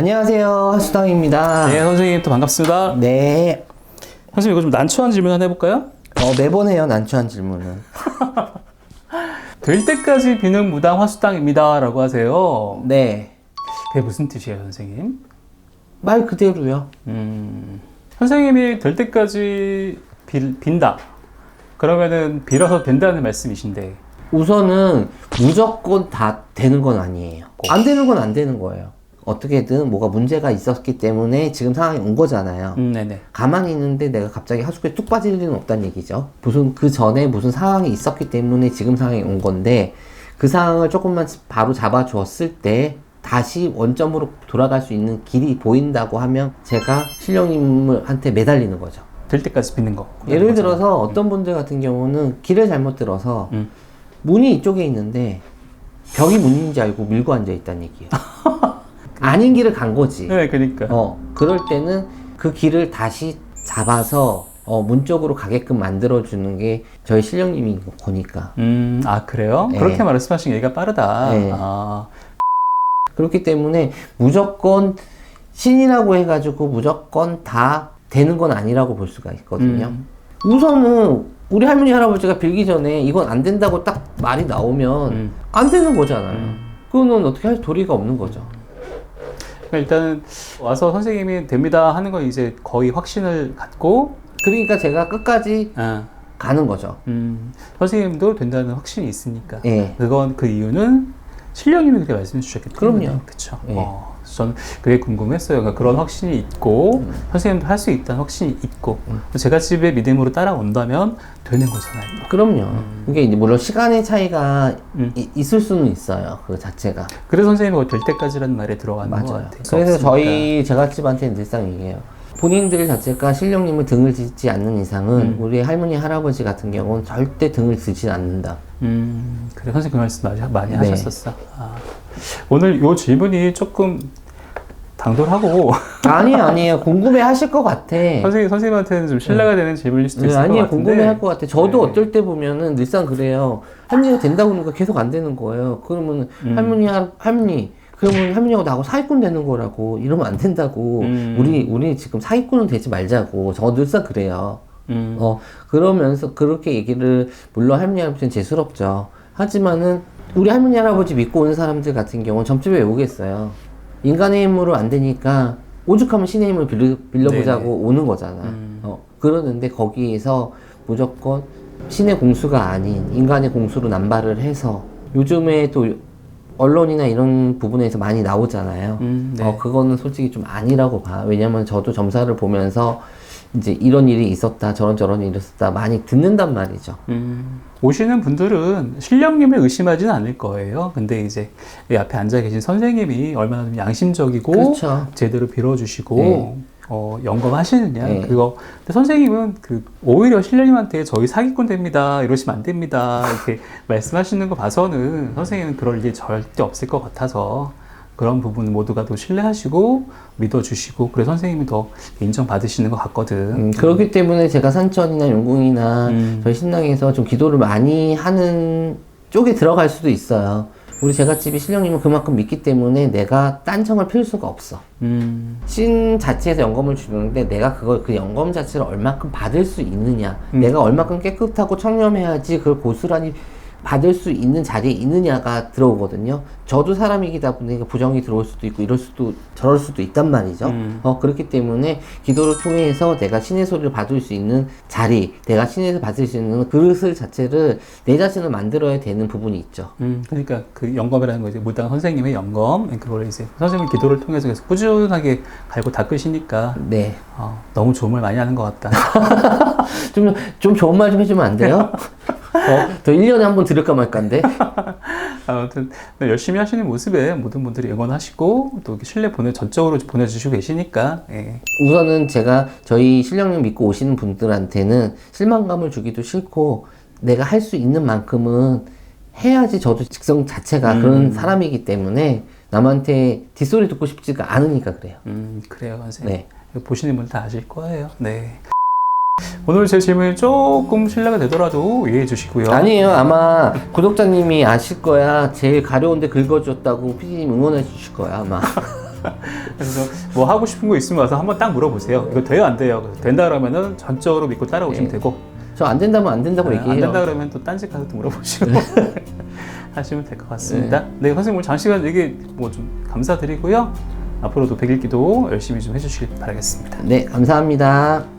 안녕하세요. 하수당입니다. 네, 선생님 또 반갑습니다. 네. 선생님 이거 좀 난처한 질문 하나 해볼까요? 어, 매번 해요, 난처한 질문은. 될 때까지 비는 무당 화수당입니다 라고 하세요. 네. 그게 무슨 뜻이에요, 선생님? 말 그대로요. 음, 선생님이 될 때까지 빌, 빈다. 그러면은 빌어서 된다는 말씀이신데. 우선은 무조건 다 되는 건 아니에요. 안 되는 건 안 되는 거예요. 어떻게든 뭐가 문제가 있었기 때문에 지금 상황이 온 거잖아요. 음, 네네. 가만히 있는데 내가 갑자기 하수구에 뚝 빠질 일은 없다는 얘기죠. 무슨 그 전에 무슨 상황이 있었기 때문에 지금 상황이 온 건데 그 상황을 조금만 바로 잡아 주었을 때 다시 원점으로 돌아갈 수 있는 길이 보인다고 하면 제가 신령님한테 매달리는 거죠. 될 때까지 빚는 거. 예를 들어서 어떤 분들 같은 경우는 길을 잘못 들어서 음. 문이 이쪽에 있는데 벽이 문인지 알고 밀고 앉아 있다는 얘기예요. 아닌 길을 간 거지. 네, 그러니까. 어, 그럴 때는 그 길을 다시 잡아서 어, 문 쪽으로 가게끔 만들어주는 게 저희 신령님인 거니까. 음, 아 그래요? 네. 그렇게 말씀하신 얘기가 빠르다. 네. 아, 그렇기 때문에 무조건 신이라고 해가지고 무조건 다 되는 건 아니라고 볼 수가 있거든요. 음. 우선은 우리 할머니 할아버지가 빌기 전에 이건 안 된다고 딱 말이 나오면 음. 안 되는 거잖아요. 음. 그거는 어떻게 할 도리가 없는 거죠. 그러니까 일단은 와서 선생님이 됩니다 하는 건 이제 거의 확신을 갖고, 그러니까 제가 끝까지 아, 가는 거죠. 음, 선생님도 된다는 확신이 있으니까. 예. 그건 그 이유는 신령님이 그렇게 말씀해 주셨기 때문에. 그럼요. 그렇죠. 예. 어, 저는 그게 궁금했어요. 그러니까 그런 확신이 있고 음. 선생님도 할 수 있다는 확신이 있고 제가 집에 믿음으로 따라온다면 되는 거잖아요. 그럼요. 그게 이제 물론 시간의 차이가 음. 이- 있을 수는 있어요. 그 자체가. 그래서 선생님이 될 때까지라는 말에 들어가는 것 맞아요. 같아요. 그래서 없으니까. 저희 제갓집한테 늘상 얘기해요. 본인들 자체가 신령님을 등을 짓지 않는 이상은 음. 우리 할머니 할아버지 같은 경우는 절대 등을 드지 않는다. 음, 그래 선생님 그 말씀 많이, 많이 네. 하셨었어. 아, 오늘 요 질문이 조금 당돌하고 아니에요, 아니에요. 궁금해 하실 것 같아. 선생님 선생님한테는 좀 신뢰가 되는 질문일 수도 네, 있을 것 아니에요. 같은데. 궁금해 할 것 같아. 저도 네. 어떨 때 보면은 늘상 그래요. 할머니가 된다고 그러니까 계속 안 되는 거예요. 그러면 음. 할머니, 할- 할머니, 그러면 할머니하고 나하고 사기꾼 되는 거라고. 이러면 안 된다고. 음. 우리, 우리 지금 사기꾼은 되지 말자고. 저 늘상 그래요. 음, 어, 그러면서 그렇게 얘기를, 물론 할머니, 할아버지는 재수롭죠. 하지만은, 우리 할머니, 할아버지 믿고 오는 사람들 같은 경우는 점집에 왜 오겠어요? 인간의 힘으로 안 되니까, 오죽하면 신의 힘을 빌려, 빌려보자고 네네. 오는 거잖아. 음. 어, 그러는데 거기에서 무조건 신의 공수가 아닌 인간의 공수로 남발을 해서 요즘에 또 언론이나 이런 부분에서 많이 나오잖아요. 음, 네. 어, 그거는 솔직히 좀 아니라고 봐. 왜냐면 저도 점사를 보면서 이제 이런 일이 있었다, 저런 저런 일이 있었다 많이 듣는단 말이죠. 음, 오시는 분들은 신령님을 의심하지는 않을 거예요. 근데 이제 이 앞에 앉아 계신 선생님이 얼마나 좀 양심적이고 그렇죠. 제대로 빌어주시고 네. 어, 영검하시느냐 네. 그거. 근데 선생님은 그 오히려 신령님한테 저희 사기꾼 됩니다 이러시면 안 됩니다 이렇게 말씀하시는 거 봐서는 선생님은 그럴 일 절대 없을 것 같아서 그런 부분 모두가 또 신뢰하시고 믿어주시고 그래서 선생님이 더 인정받으시는 것 같거든. 음, 그렇기 때문에 제가 산천이나 용궁이나 음. 저희 신당에서 좀 기도를 많이 하는 쪽에 들어갈 수도 있어요. 우리 제갓집이 신령님을 그만큼 믿기 때문에 내가 딴청을 필 수가 없어. 음, 신 자체에서 영검을 주는데 내가 그걸 그 영검 자체를 얼마큼 받을 수 있느냐 음. 내가 얼마큼 깨끗하고 청렴해야지 그걸 고스란히 받을 수 있는 자리에 있느냐가 들어오거든요 저도 사람이기다 보니까 부정이 들어올 수도 있고 이럴 수도 저럴 수도 있단 말이죠 음. 어 그렇기 때문에 기도를 통해서 내가 신의 소리를 받을 수 있는 자리 내가 신에서 받을 수 있는 그릇을 자체를 내 자신을 만들어야 되는 부분이 있죠 음, 그러니까 그 영검이라는 거 이제 무당 선생님의 영검 그걸 이제 선생님 기도를 통해서 계속 꾸준하게 갈고 닦으시니까 네 어, 너무 좋은 말 많이 하는 것 같다. 좀, 좀 좋은 말 좀 해주면 안 돼요? 어, 더 1년에 한 번 들을까 말까인데? 아무튼 네, 열심히 하시는 모습에 모든 분들이 응원하시고 또 신뢰 보내 전적으로 보내주시고 계시니까 예. 우선은 제가 저희 신령님 믿고 오시는 분들한테는 실망감을 주기도 싫고 내가 할 수 있는 만큼은 해야지 저도 직성 자체가 음. 그런 사람이기 때문에 남한테 뒷소리 듣고 싶지가 않으니까 그래요. 음 그래요 선생님. 네. 보시는 분 다 아실 거예요. 네. 오늘 제 질문이 조금 신뢰가 되더라도 이해해 주시고요. 아니에요. 아마 구독자님이 아실 거야. 제일 가려운데 긁어줬다고 피디님 응원해 주실 거야, 아마. 그래서 뭐 하고 싶은 거 있으면 와서 한번 딱 물어보세요. 이거 돼요 안 돼요? 그래서 된다 그러면은 전적으로 믿고 따라오시면 네. 되고 저 안 된다면 안 된다고 네, 얘기해요. 안 된다 그러면 또 딴집 가서 또 물어보시고 하시면 될 것 같습니다. 네, 선생님 오늘 장시간 얘기 뭐 좀 감사드리고요. 앞으로도 백일기도 열심히 좀 해주시길 바라겠습니다. 네, 감사합니다.